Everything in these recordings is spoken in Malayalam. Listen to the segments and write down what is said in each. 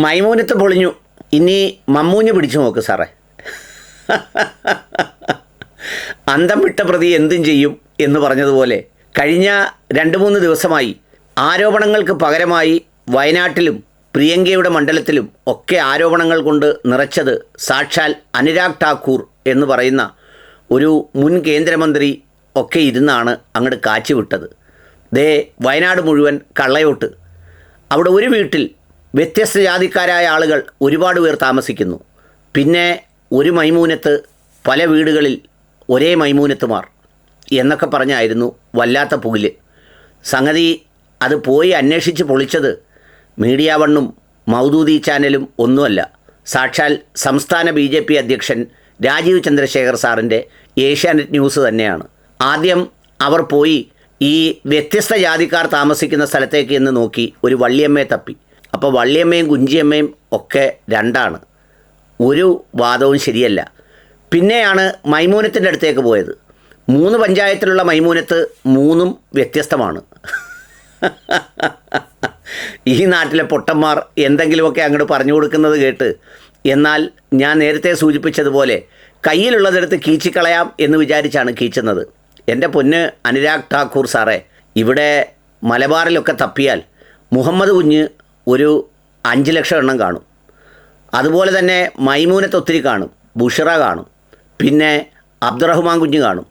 മൈമൂനത്ത് പൊളിഞ്ഞു. ഇനി മമ്മൂഞ്ഞ് പിടിച്ചു നോക്ക് സാറേ. അന്തം വിട്ട പ്രതി എന്തും ചെയ്യും എന്ന് പറഞ്ഞതുപോലെ കഴിഞ്ഞ രണ്ട് മൂന്ന് ദിവസമായി ആരോപണങ്ങൾക്ക് പകരമായി വയനാട്ടിലും പ്രിയങ്കയുടെ മണ്ഡലത്തിലും ഒക്കെ ആരോപണങ്ങൾ കൊണ്ട് നിറച്ചത് സാക്ഷാൽ അനുരാഗ് ഠാക്കൂർ എന്ന് പറയുന്ന ഒരു മുൻ കേന്ദ്രമന്ത്രി ഒക്കെ ഇരുന്നാണ് അങ്ങോട്ട് കാച്ചിവിട്ടത്. ദേ വയനാട് മുഴുവൻ കള്ളയോട്ട്. അവിടെ ഒരു വീട്ടിൽ വ്യത്യസ്ത ജാതിക്കാരായ ആളുകൾ ഒരുപാട് പേർ താമസിക്കുന്നു. പിന്നെ ഒരു മൈമൂനത്ത് പല വീടുകളിൽ ഒരേ മൈമൂനത്തുമാർ എന്നൊക്കെ പറഞ്ഞായിരുന്നു വല്ലാത്ത പുകിൽ. സംഗതി അത് പോയി അന്വേഷിച്ച് പൊളിച്ചത് മീഡിയ വണ്ണും മൗദൂദി ചാനലും ഒന്നുമല്ല. സാക്ഷാൽ സംസ്ഥാന ബി ജെ പി അധ്യക്ഷൻ രാജീവ് ചന്ദ്രശേഖർ സാറിന്റെ ഏഷ്യാനെറ്റ് ന്യൂസ് തന്നെയാണ്. ആദ്യം അവർ പോയി ഈ വ്യത്യസ്ത ജാതിക്കാർ താമസിക്കുന്ന സ്ഥലത്തേക്ക് എന്ന് നോക്കി ഒരു വള്ളിയമ്മയെ തപ്പി. അപ്പോൾ വള്ളിയമ്മയും കുഞ്ചിയമ്മയും ഒക്കെ രണ്ടാണ്. ഒരു വാദവും ശരിയല്ല. പിന്നെയാണ് മൈമൂനത്തിന്റെ അടുത്തേക്ക് പോയത്. മൂന്ന് പഞ്ചായത്തിലുള്ള മൈമൂനത്ത് മൂന്നും വ്യത്യസ്തമാണ്. ഈ നാട്ടിലെ പൊട്ടന്മാർ എന്തെങ്കിലുമൊക്കെ അങ്ങോട്ട് പറഞ്ഞു കൊടുക്കുന്നത് കേട്ട് എന്നാൽ ഞാൻ നേരത്തെ സൂചിപ്പിച്ചതുപോലെ കയ്യിലുള്ളതെടുത്ത് കീച്ചിക്കളയാം എന്ന് വിചാരിച്ചാണ് കീച്ചുന്നത്. എന്റെ പൊന്ന് അനുരാഗ് ഠാക്കൂർ സാറേ ഇവിടെ മലബാറിലൊക്കെ തപ്പിയാൽ മുഹമ്മദ് കുഞ്ഞ് ഒരു അഞ്ച് ലക്ഷം എണ്ണം കാണും. അതുപോലെ തന്നെ മൈമൂനത്ത് ഒത്തിരി കാണും ബുഷറ കാണും പിന്നെ അബ്ദുറഹ്മാൻ കുഞ്ഞ് കാണും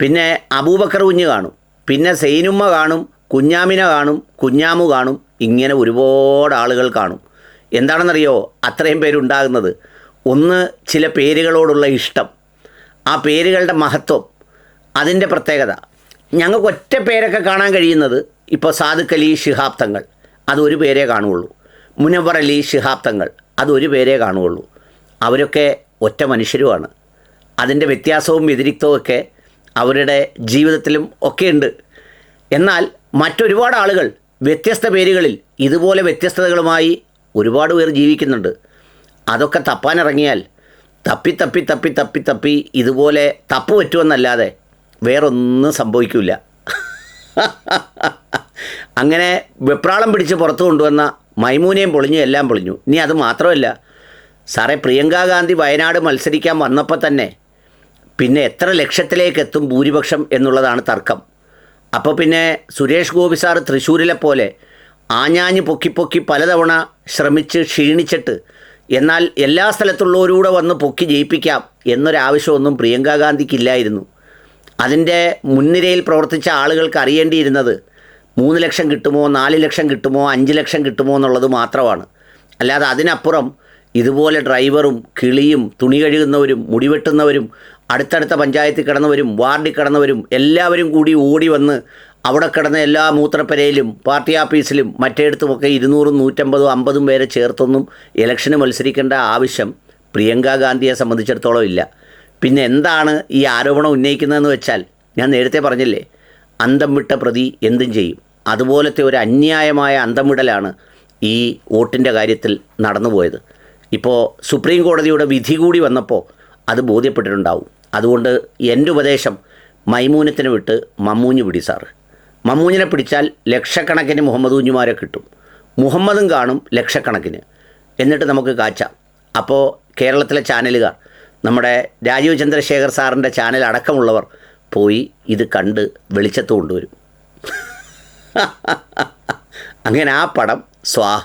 പിന്നെ അബൂബക്കർ കുഞ്ഞ് കാണും പിന്നെ സൈനുമ്മ കാണും കുഞ്ഞാമിന കാണും കുഞ്ഞാമു കാണും ഇങ്ങനെ ഒരുപാട് ആളുകൾ കാണും. എന്താണെന്നറിയോ? അത്രയും പേരുണ്ടാകുന്നത്. ഒന്ന് ചില പേരുകളോടുള്ള ഇഷ്ടം. ആ പേരുകളുടെ മഹത്വം അതിന്റെ പ്രത്യേകത. ഞങ്ങൾക്ക് ഒറ്റ പേരൊക്കെ കാണാൻ കഴിയുന്നത് ഇപ്പോൾ സാധുക്കലി ശിഹാബ്ദങ്ങൾ അതൊരു പേരേ കാണുകയുള്ളൂ. മുനവർ അലി ശിഹാബ് തങ്ങൾ അതൊരു പേരേ കാണുകയുള്ളൂ. അവരൊക്കെ ഒറ്റ മനുഷ്യരുമാണ്. അതിന്റെ വ്യത്യാസവും വ്യതിരിക്തവും ഒക്കെ അവരുടെ ജീവിതത്തിലും ഒക്കെയുണ്ട്. എന്നാൽ മറ്റൊരുപാട് ആളുകൾ വ്യത്യസ്ത പേരുകളിൽ ഇതുപോലെ വ്യത്യസ്തതകളുമായി ഒരുപാട് പേർ ജീവിക്കുന്നുണ്ട്. അതൊക്കെ തപ്പാനിറങ്ങിയാൽ തപ്പി തപ്പി തപ്പി തപ്പി തപ്പി ഇതുപോലെ തപ്പ് പറ്റുമെന്നല്ലാതെ വേറൊന്നും സംഭവിക്കില്ല അങ്ങനെ വെപ്രാളം പിടിച്ച് പുറത്തു കൊണ്ടുവന്ന മൈമൂനയും പൊളിഞ്ഞു എല്ലാം പൊളിഞ്ഞു. ഇനി അത് മാത്രമല്ല സാറേ പ്രിയങ്കാ ഗാന്ധി വയനാട് മത്സരിക്കാൻ വന്നപ്പോൾ തന്നെ പിന്നെ എത്ര ലക്ഷത്തിലേക്ക് എത്തും ഭൂരിപക്ഷം എന്നുള്ളതാണ് തർക്കം. അപ്പോൾ പിന്നെ സുരേഷ് ഗോപി സാർ തൃശ്ശൂരിലെ പോലെ ആഞ്ഞാഞ്ഞ് പൊക്കി പൊക്കി പലതവണ ശ്രമിച്ച് ക്ഷീണിച്ചിട്ട് എന്നാൽ എല്ലാ സ്ഥലത്തുള്ളവരൂടെ വന്ന് പൊക്കി ജയിപ്പിക്കാം എന്നൊരാവശ്യമൊന്നും പ്രിയങ്കാ ഗാന്ധിക്കില്ലായിരുന്നു. അതിന്റെ മുൻനിരയിൽ പ്രവർത്തിച്ച ആളുകൾക്ക് അറിയേണ്ടിയിരുന്നത് മൂന്ന് ലക്ഷം കിട്ടുമോ നാല് ലക്ഷം കിട്ടുമോ അഞ്ച് ലക്ഷം കിട്ടുമോ എന്നുള്ളത് മാത്രമാണ്. അല്ലാതെ അതിനപ്പുറം ഇതുപോലെ ഡ്രൈവറും കിളിയും തുണി കഴുകുന്നവരും മുടിവെട്ടുന്നവരും അടുത്തടുത്ത പഞ്ചായത്തിൽ കിടന്നവരും വാർഡിൽ കിടന്നവരും എല്ലാവരും കൂടി ഓടി വന്ന് അവിടെ കിടന്ന എല്ലാ മൂത്രപ്പരയിലും പാർട്ടി ആഫീസിലും മറ്റേടത്തുമൊക്കെ ഇരുന്നൂറും നൂറ്റമ്പതും അമ്പതും പേരെ ചേർത്തൊന്നും ഇലക്ഷന് മത്സരിക്കേണ്ട ആവശ്യം പ്രിയങ്കാ ഗാന്ധിയെ സംബന്ധിച്ചിടത്തോളം ഇല്ല. പിന്നെ എന്താണ് ഈ ആരോപണം ഉന്നയിക്കുന്നതെന്ന് വെച്ചാൽ ഞാൻ നേരത്തെ പറഞ്ഞില്ലേ അന്തം വിട്ട പ്രതി എന്തും ചെയ്യും. അതുപോലത്തെ ഒരു അന്യായമായ അന്തം വിടലാണ് ഈ വോട്ടിന്റെ കാര്യത്തിൽ നടന്നുപോയത് ഇപ്പോൾ സുപ്രീം കോടതിയുടെ വിധി കൂടി വന്നപ്പോൾ അത് ബോധ്യപ്പെട്ടിട്ടുണ്ടാവും. അതുകൊണ്ട് എന്റെ ഉപദേശം മൈമൂനത്തിന് വിട്ട് മമ്മൂഞ്ഞ് പിടി സാറ്. മമ്മൂഞ്ഞിനെ പിടിച്ചാൽ ലക്ഷക്കണക്കിന് മുഹമ്മദ് കുഞ്ഞുമാരെ കിട്ടും. മുഹമ്മദും കാണും ലക്ഷക്കണക്കിന്. എന്നിട്ട് നമുക്ക് കാച്ചാം. അപ്പോൾ കേരളത്തിലെ ചാനലുകാർ നമ്മുടെ രാജീവ് ചന്ദ്രശേഖർ സാറിന്റെ ചാനൽ അടക്കമുള്ളവർ പോയി ഇത് കണ്ട് വെളിച്ചത്ത് കൊണ്ടുവരും. അങ്ങനെ ആ പടം സ്വാഹ.